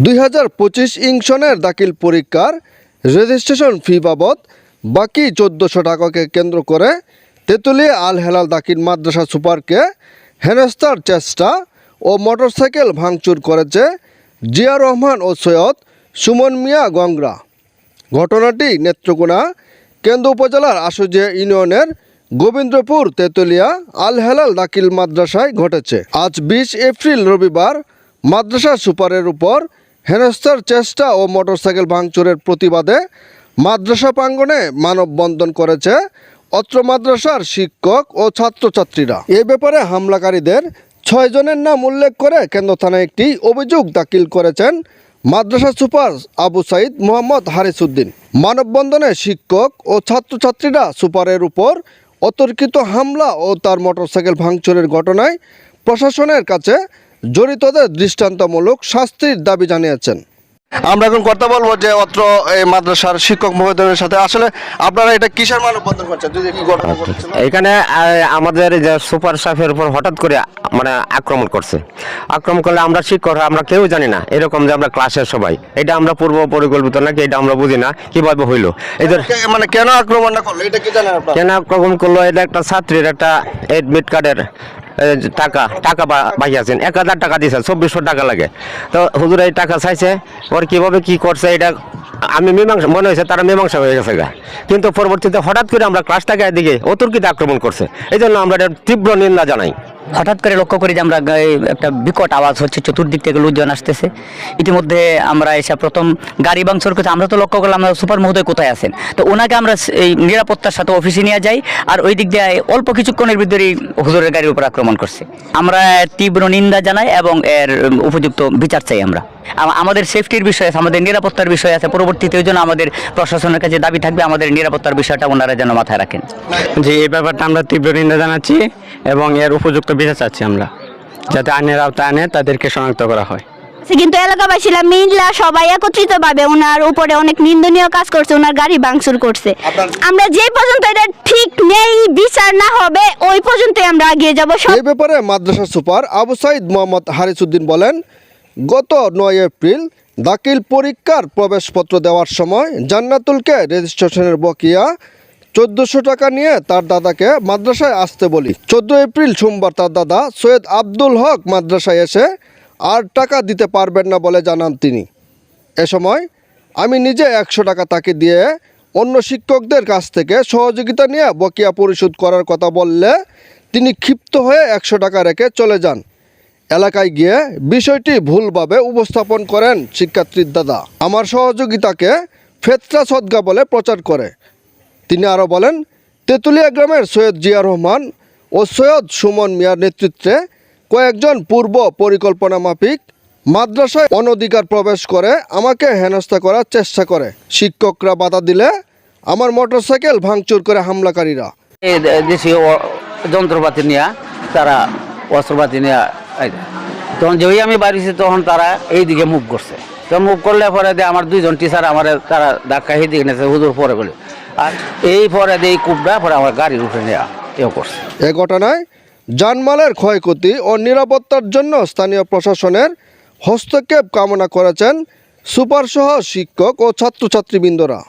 দুই হাজার পঁচিশ ইংশনের দাখিল পরীক্ষার রেজিস্ট্রেশন ফি বাবদ বাকি চোদ্দোশো টাকাকে কেন্দ্র করে তেঁতুলিয়া আল হেলাল দাখিল মাদ্রাসা সুপারকে হেনস্তার চেষ্টা ও মোটরসাইকেল ভাঙচুর করেছে জিয়া রহমান ও সৈয়দ সুমন মিয়া গংরা ঘটনাটি নেত্রকোনা কেন্দ্র উপজেলার আশুজিয়া ইউনিয়নের গোবিন্দপুর তেতুলিয়া আল হেলাল দাখিল মাদ্রাসায় ঘটেছে। আজ বিশ এপ্রিল রবিবার মাদ্রাসা সুপারের উপর হেনস্থার চেষ্টা ও মোটরসাইকেল ভাঙচুরের প্রতিবাদে মাদ্রাসা প্রাঙ্গণে মানববন্ধন করেছে অত্র মাদ্রাসার শিক্ষক ও ছাত্রছাত্রীরা। এ ব্যাপারে হামলাকারীদের ছয় জনের নাম উল্লেখ করে কেন্দ্র থানায় একটি অভিযোগ দাখিল করেছেন মাদ্রাসা সুপার আবু সাইদ মোহাম্মদ হারিসুদ্দিন মানববন্ধনে শিক্ষক ও ছাত্রছাত্রীরা সুপারের উপর অতর্কিত হামলা ও তার মোটরসাইকেল ভাঙচুরের ঘটনায় প্রশাসনের কাছে জড়িতদের দৃষ্টান্তমূলক শাস্তির দাবি জানিয়েছেন। আমরা এখন কথা বলব যে অত্র এই মাদ্রাসার শিক্ষক মহোদয়ের সাথে। আসলে আপনারা এটা কিসের মানববন্ধন করছেন? যদি কি ঘটনা ঘটেছিল এখানে আমাদের যে সুপার স্টাফের উপর হঠাৎ করে মানে আক্রমণ করছে। আক্রমণ করলে আমরা শিক্ষকরা আমরা কেউ জানি না এরকম যে আমরা ক্লাসের সবাই। এটা আমরা পূর্ব পরিকল্পিত নাকি এটা আমরা বুঝি না কীভাবে হইল? এদের মানে কেন আক্রমণটা করল? এটা কি জানেন আপনারা? কেন আক্রমণ করল? এটা একটা ছাত্রীর একটা এডমিট কার্ডের টাকা টাকা বাকি আছেন। এক হাজার টাকা দিয়েছেন, চব্বিশশো টাকা লাগে। তো হুজুর এই টাকা চাইছে, ওর কীভাবে কি করছে, এটা আমি মীমাংসা, মনে হয়েছে তারা মীমাংসা হয়ে গেছে গা। কিন্তু পরবর্তীতে হঠাৎ করে আমরা ক্লাসটাকে এদিকে অতর্কিত আক্রমণ করছে। এই জন্য আমরা এটা তীব্র নিন্দা জানাই। হঠাৎ করে লক্ষ্য করি যে আমরা একটা বিকট আওয়াজ হচ্ছে, চতুর্দিক থেকে লোকজন আসতেছে। ইতিমধ্যে আমরা এসে প্রথম গাড়ি ভাঙচুর করতে আমরা তো লক্ষ্য করলাম সুপার মহোদয় কোথায় আছেন? তো ওনাকে আমরা এই নিরাপত্তার সাথে অফিসে নিয়ে যাই আর ওই দিক দিয়ে অল্প কিছুক্ষণের ভিতরেই হুজুরের গাড়ির উপর আক্রমণ করছে। আমরা তীব্র নিন্দা জানাই এবং এর উপযুক্ত বিচার চাই আমরা। আম- আমাদের সেফটির বিষয় আছে আমাদের নিরাপত্তার বিষয় আছে পরবর্তীতে ওই জন্য আমাদের প্রশাসনের কাছে দাবি থাকবে আমাদের নিরাপত্তার বিষয়টা ওনারা যেন মাথায় রাখেন। যে এই ব্যাপারটা আমরা তীব্র নিন্দা জানাচ্ছি এবং এর উপযুক্ত বিচার চাচ্ছি আমরা যাতে আইনের আওতায় আনে তাদেরকে শনাক্ত করা হয়। কিন্তু এলাকাবাসীরা মিললা সবাই একত্রিত ভাবে ওনার উপরে অনেক নিন্দনীয় কাজ করছে ওনার গাড়ি ভাঙচুর করছে। আমরা যে পর্যন্ত এটা ঠিক নেই বিচার না হবে ওই পর্যন্তই আমরা এগিয়ে যাব। সব এই ব্যাপারে মাদ্রাসা সুপার আবু সাইদ মোহাম্মদ হারিসুদ্দিন বলেন গত নয় এপ্রিল দাখিল পরীক্ষার প্রবেশপত্র দেওয়ার সময় জান্নাতুলকে রেজিস্ট্রেশনের বকিয়া চোদ্দোশো টাকা নিয়ে তার দাদাকে মাদ্রাসায় আসতে বলি। চোদ্দ এপ্রিল সোমবার তার দাদা সৈয়দ আব্দুল হক মাদ্রাসায় এসে আর টাকা দিতে পারবেন না বলে জানান তিনি। এ সময় আমি নিজে একশো টাকা তাকে দিয়ে অন্য শিক্ষকদের কাছ থেকে সহযোগিতা নিয়ে বকেয়া পরিশোধ করার কথা বললে তিনি ক্ষিপ্ত হয়ে একশো টাকা রেখে চলে যান। এলাকায় গিয়ে বিষয়টি ভুলভাবে উপস্থাপন করেন শিক্ষার্থীর দাদা। আমার সহযোগিতাকে ফেতরা সদগা বলে প্রচার করে। তিনি আরও বলেন, তেঁতুলিয়া গ্রামের সৈয়দ জিয়া রহমান ও সৈয়দ সুমন মিয়ার নেতৃত্বে কয়েকজন পূর্ব পরিকল্পনা মাফিক মাদ্রাসায় অনধিকার প্রবেশ করে আমাকে হেনস্থা করার চেষ্টা করে। শিক্ষকরা বাধা দিলে আমার মোটরসাইকেল ভাঙচুর করে হামলাকারীরা। যন্ত্রপাতি নিয়ে, তারা অস্ত্রপাতি নিয়ে। তখন যেই আমি বাড়িছি তখন তারা এই দিকে মুভ করছে। তো মুভ করলে পরে দিয়ে আমার দুইজন টিচার আমার তারা ধাক্কা সেই দিকে নিয়েছে, হুজুর পরে বলে। আর এই পরে দিয়ে এই কুপটা পরে আমার গাড়ির উপরে নেওয়া এও করছে। এ ঘটনায় জানমালের ক্ষয়ক্ষতি ও নিরাপত্তার জন্য স্থানীয় প্রশাসনের হস্তক্ষেপ কামনা করেছেন সুপারসহ শিক্ষক ও ছাত্রছাত্রীবৃন্দরা।